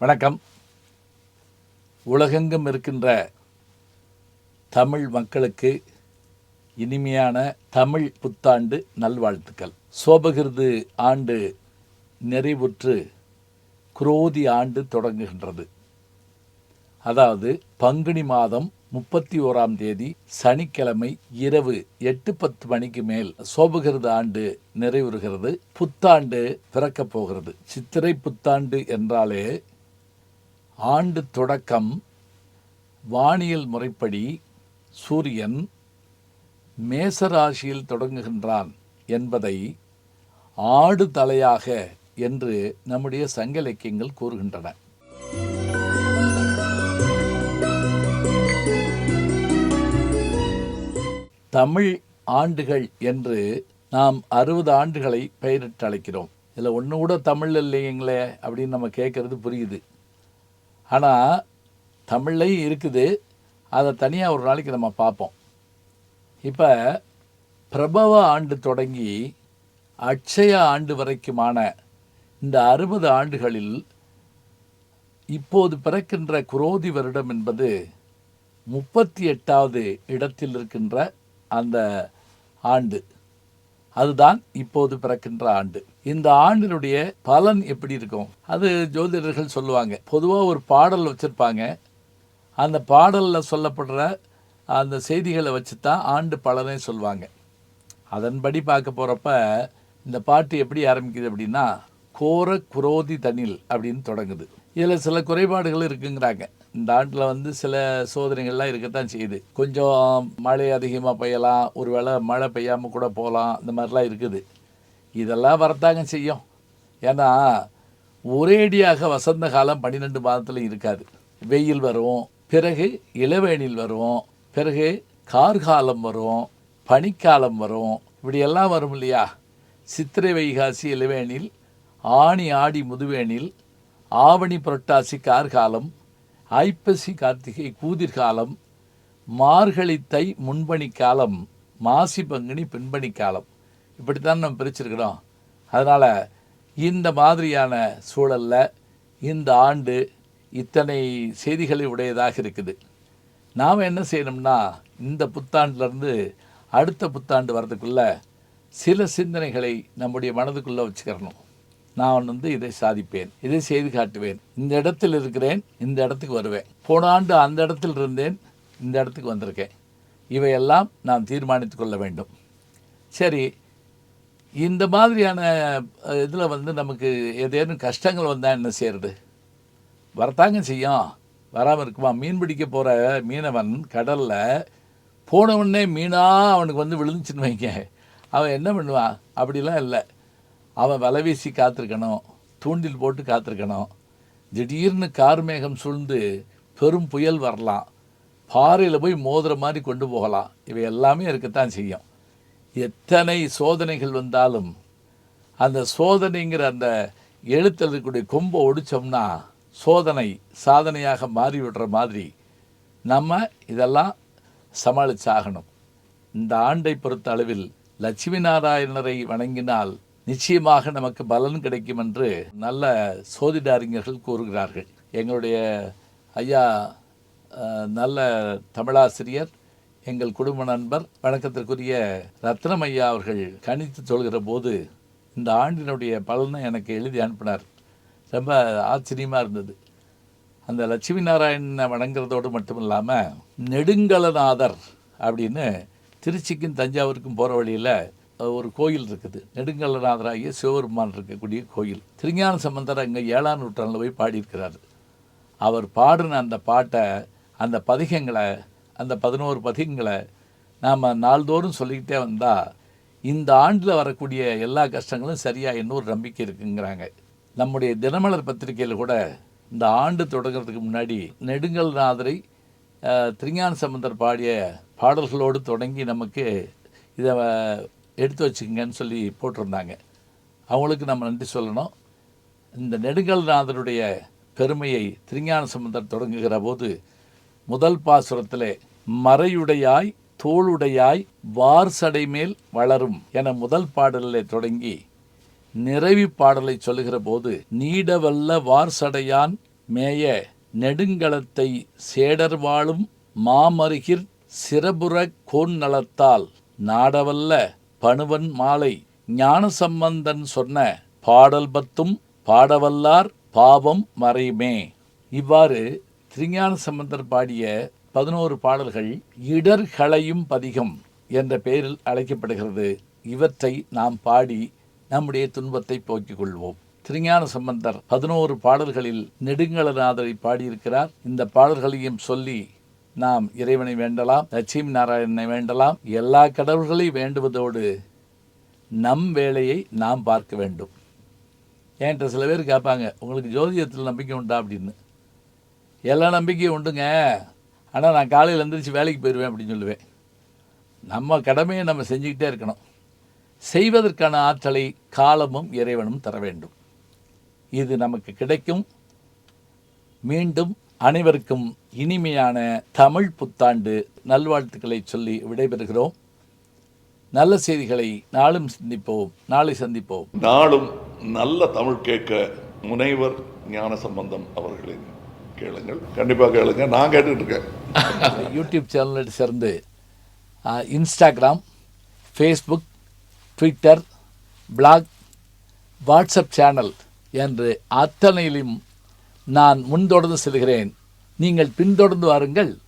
வணக்கம். உலகெங்கும் இருக்கின்ற தமிழ் மக்களுக்கு இனிமையான தமிழ் புத்தாண்டு நல்வாழ்த்துக்கள். சோபகிருது ஆண்டு நிறைவுற்று குரோதி ஆண்டு தொடங்குகின்றது. அதாவது பங்குனி மாதம் முப்பத்தி ஓராம் தேதி சனிக்கிழமை இரவு எட்டு பத்து மணிக்கு மேல் சோபகிருத ஆண்டு நிறைவுறுகிறது. புத்தாண்டு பிறக்கப் போகிறது. சித்திரை புத்தாண்டு என்றாலே ஆண்டு தொடக்கம் வானியல் முறைப்படி சூரியன் மேசராசியில் தொடங்குகின்றான் என்பதை ஆடு தலையாக என்று நம்முடைய சங்க இலக்கியங்கள் கூறுகின்றன. தமிழ் ஆண்டுகள் என்று நாம் அறுபது ஆண்டுகளை பெயரிட்டு அழைக்கிறோம் இதில் ஒன்று கூட தமிழ் இல்லைங்களே அப்படின்னு நம்ம கேட்குறது புரியுது. ஆனால் தமிழ்லையும் இருக்குது. அதை தனியாக ஒரு நாளைக்கு நம்ம பார்ப்போம் இப்போ பிரபவ ஆண்டு தொடங்கி அட்சய ஆண்டு வரைக்குமான இந்த அறுபது ஆண்டுகளில் இப்போது பிறக்கின்ற குரோதி வருடம் என்பது முப்பத்தி எட்டாவது இடத்தில் இருக்கின்ற அந்த ஆண்டு. அதுதான் இப்போது பிறக்கின்ற ஆண்டு. இந்த ஆண்டினுடைய பலன் எப்படி இருக்கும்? அது ஜோதிடர்கள் சொல்லுவாங்க. பொதுவாக ஒரு பாடல் வச்சுருப்பாங்க. அந்த பாடலில் சொல்லப்படுற அந்த செய்திகளை வச்சு தான் ஆண்டு பலனை சொல்லுவாங்க. அதன்படி பார்க்க போகிறப்ப இந்த பாட்டு எப்படி ஆரம்பிக்குது அப்படின்னா கோர குரோதி தனில் அப்படின்னு தொடங்குது. இதில் சில குறைபாடுகள் இருக்குங்கிறாங்க. இந்த ஆண்டில் வந்து சில சோதனைகள்லாம் இருக்கத்தான் செய்யுது. கொஞ்சம் மழை அதிகமாக பெய்யலாம் ஒருவேளை மழை பெய்யாமல் கூட போகலாம் இந்த மாதிரிலாம் இருக்குது. இதெல்லாம் வரத்தாங்க செய்யும். ஏன்னா ஒரேடியாக வசந்த காலம் பன்னிரெண்டு மாதத்தில் இருக்காது. வெயில் வரும் பிறகு இளவேனில் வரும் பிறகு கார்காலம் வரும் பனிக்காலம் வரும் இப்படியெல்லாம் வரும் இல்லையா? சித்திரை வைகாசி இளவேனில் ஆணி ஆடி முதுவேனில் ஆவணி புரட்டாசி கார்காலம் ஐப்பசி கார்த்திகை கூதிர்காலம் மார்கழி தை காலம் மாசி பங்குனி பின்பணி காலம். இப்படித்தான் நம்ம பிரிச்சிருக்கிறோம். அதனால் இந்த மாதிரியான சூழலில் இந்த ஆண்டு இத்தனை செய்திகளை உடையதாக இருக்குது. நாம் என்ன செய்யணும்னா இந்த புத்தாண்டுலேருந்து அடுத்த புத்தாண்டு வர்றதுக்குள்ள சில சிந்தனைகளை நம்முடைய மனதுக்குள்ளே வச்சுக்கிறணும். நான் வந்து இதை சாதிப்பேன் இதை செய்து காட்டுவேன். இந்த இடத்தில் இருக்கிறேன் இந்த இடத்துக்கு வருவேன். போன ஆண்டு அந்த இடத்தில் இருந்தேன் இந்த இடத்துக்கு வந்திருக்கேன். இவையெல்லாம் நாம் தீர்மானித்து கொள்ள வேண்டும். சரி இந்த மாதிரியான இதில் வந்து நமக்கு ஏதேனும் கஷ்டங்கள் வந்தால் என்ன செய்யறது? வரத்தாங்க செய்யும். வராமல் இருக்குமா? மீன் பிடிக்க போகிற மீனவன் கடலில் போன மீனாக அவனுக்கு வந்து விழுந்துச்சுன்னு வைங்க. அவன் என்ன பண்ணுவான்? அப்படிலாம் இல்லை. அவன் வலை வீசி காத்திருக்கணும் தூண்டில் போட்டு காத்திருக்கணும். திடீர்னு கார்மேகம் சூழ்ந்து பெரும் புயல் வரலாம். பாறையில் போய் மோதுற மாதிரி கொண்டு போகலாம். இவை எல்லாமே இருக்கத்தான் செய்யும். எத்தனை சோதனைகள் வந்தாலும் அந்த சோதனைங்கிற அந்த எழுத்தில் இருக்கக்கூடிய கொம்பை ஒடிச்சோம்னா சோதனை சாதனையாக மாறிவிடுற மாதிரி நம்ம இதெல்லாம் சமாளிச்சாகணும். இந்த ஆண்டை பொறுத்த அளவில் லட்சுமி நாராயணரை வணங்கினால் நிச்சயமாக நமக்கு பலன் கிடைக்கும் என்று நல்ல சோதிட அறிஞர்கள் கூறுகிறார்கள். எங்களுடைய ஐயா நல்ல தமிழாசிரியர் எங்கள் குடும்ப நண்பர் வணக்கத்திற்குரிய ரத்னம் ஐயா அவர்கள் கணித்து சொல்கிற போது இந்த ஆண்டினுடைய பலனை எனக்கு எழுதி அனுப்பினார். ரொம்ப ஆச்சரியமாக இருந்தது. அந்த லட்சுமி நாராயணனை வணங்குறதோடு மட்டும் இல்லாமல் நெடுங்கலநாதர் அப்படின்னு திருச்சிக்கும் தஞ்சாவூருக்கும் போகிற வழியில் ஒரு கோயில் இருக்குது. நெடுங்கல்லநாதராகிய சிவபெருமான் இருக்கக்கூடிய கோயில். திருஞான சம்பந்தர் அங்கே ஏழாம் நூற்றாண்டில் போய் பாடியிருக்கிறார். அவர் பாடின அந்த பாட்டை அந்த பதிகங்களை அந்த பதினோரு பதிகங்களை நாம் நாள்தோறும் சொல்லிக்கிட்டே வந்தால் இந்த ஆண்டில் வரக்கூடிய எல்லா கஷ்டங்களும் சரியாக இன்னொரு நம்பிக்கை இருக்குங்கிறாங்க. நம்முடைய தினமலர் பத்திரிகையில் கூட இந்த ஆண்டு தொடங்குறதுக்கு முன்னாடி நெடுங்கல்நாதரை திருஞான சம்பந்தர் பாடிய பாடல்களோடு தொடங்கி நமக்கு இதை எடுத்து வச்சுக்கங்கன்னு சொல்லி போட்டிருந்தாங்க. அவங்களுக்கு நம்ம நன்றி சொல்லணும். இந்த நெடுங்கல்நாதருடைய பெருமையை திருஞான சம்பந்தர் தொடங்குகிற போது முதல் பாசுரத்தில் மறையுடையாய் தோளுடையாய் வார் சடை மேல் வளரும் என முதல் பாடலில் தொடங்கி நிறைவி பாடலை சொல்லுகிற போது நீடவல்ல வார் சடையான் மேய நெடுங்களத்தை சேடர் வாழும் மாமருகிர் சிறபுற கோன் நலத்தால் நாடவல்ல பணுவன் மாலை ஞானசம்பந்தன் சொன்ன பாடல் பத்தும் பாடவல்லார் பாவம் மறையுமே. இவ்வாறு திருஞான சம்பந்தர் பாடிய பதினோரு பாடல்கள் இடர்களையும் பதிகம் என்ற பெயரில் அழைக்கப்படுகிறது. இவற்றை நாம் பாடி நம்முடைய துன்பத்தை போக்கிக் கொள்வோம். திருஞான சம்பந்தர் பதினோரு பாடல்களில் நெடுங்கலநாதரை பாடியிருக்கிறார். இந்த பாடல்களையும் சொல்லி நாம் இறைவனை வேண்டலாம் லட்சுமி நாராயணனை வேண்டலாம். எல்லா கடவுள்களையும் வேண்டுவதோடு நம் வேலையை நாம் பார்க்க வேண்டும். என்கிட்ட சில பேர் கேட்பாங்க உங்களுக்கு ஜோதிடத்தில் நம்பிக்கை உண்டா? அப்படின்னு. எல்லா நம்பிக்கையும் உண்டுங்க. ஆனால் நான் காலையில் எழுந்திரிச்சு வேலைக்கு போயிடுவேன் அப்படின்னு சொல்லுவேன். நம்ம கடமையை நம்ம செஞ்சுக்கிட்டே இருக்கணும். செய்வதற்கான ஆற்றலை காலமும் இறைவனும் தர வேண்டும். இது நமக்கு கிடைக்கும். மீண்டும் அனைவருக்கும் இனிமையான தமிழ் புத்தாண்டு நல்வாழ்த்துக்களை சொல்லி விடைபெறுகிறோம். நல்ல செய்திகளை நாளும் சிந்திப்போம் நாளை சந்திப்போம். நாளும் நல்ல தமிழ் கேட்க முனைவர் ஞான சம்பந்தம் அவர்களின் கேளுங்கள். கண்டிப்பாக கேளுங்க. நான் கேட்டுட்டு இருக்கேன். யூடியூப் சேனலை சேர்ந்து Instagram Facebook Twitter blog WhatsApp channel என்று அத்தனையிலும் நான் முன்தொடர்ந்து செல்கிறேன். நீங்கள் பின்தொடர்ந்து வாருங்கள்.